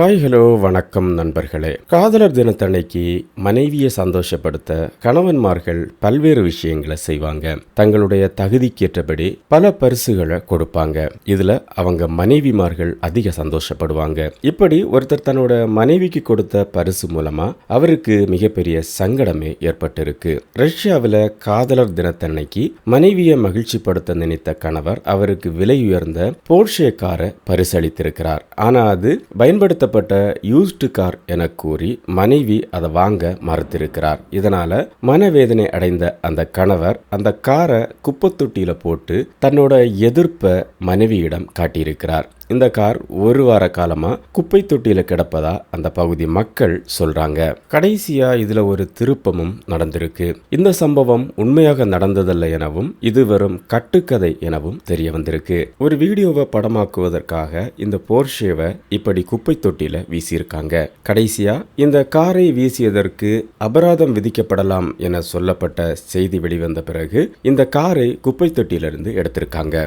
Hi hello வணக்கம் நண்பர்களே. காதலர் தினத்தன்னைக்கு மனைவியை சந்தோஷப்படுத்த கணவன்மார்கள் பல்வேறு விஷயங்களை செய்வாங்க. தங்களுடைய தகுதிக்கேற்றபடி பல பரிசுகளை கொடுப்பாங்க. இதுல அவங்க மனைவிமார்கள் அதிக சந்தோஷப்படுவாங்க. இப்படி ஒருத்தர் தன்னோட மனைவிக்கு கொடுத்த பரிசு மூலமா அவருக்கு மிகப்பெரிய சங்கடமே ஏற்பட்டிருக்கு. ரஷ்யாவில் காதலர் தினத்தன்னைக்கு மனைவியை மகிழ்ச்சிப்படுத்த நினைத்த கணவர் அவருக்கு விலை உயர்ந்த போர்ஷே காரை பரிசளித்திருக்கிறார். ஆனா அது பயன்படுத்த பயன்படுத்தப்பட்ட யூஸ்டு கார் என கூறி மனைவி அதை வாங்க மறுத்திருக்கிறார். இதனால மனவேதனை அடைந்த அந்த கணவர் அந்த காரை குப்பத்தொட்டியில போட்டு தன்னோட எதிர்ப்பை மனைவியிடம் காட்டியிருக்கிறார். இந்த கார் ஒரு வார காலமா குப்பை தொட்டியில கிடப்பதா அந்த பகுதி மக்கள் சொல்றாங்க. கடைசியா இதுல ஒரு திருப்பமும் நடந்திருக்கு. இந்த சம்பவம் உண்மையாக நடந்ததல்ல எனவும் இது வெறும் கட்டுக்கதை எனவும் தெரிய வந்திருக்கு. ஒரு வீடியோவை படமாக்குவதற்காக இந்த போர்ஷேவை இப்படி குப்பை தொட்டியில வீசியிருக்காங்க. கடைசியா இந்த காரை வீசியதற்கு அபராதம் விதிக்கப்படலாம் என சொல்லப்பட்ட செய்தி வெளிவந்த பிறகு இந்த காரை குப்பை தொட்டியிலிருந்து எடுத்திருக்காங்க.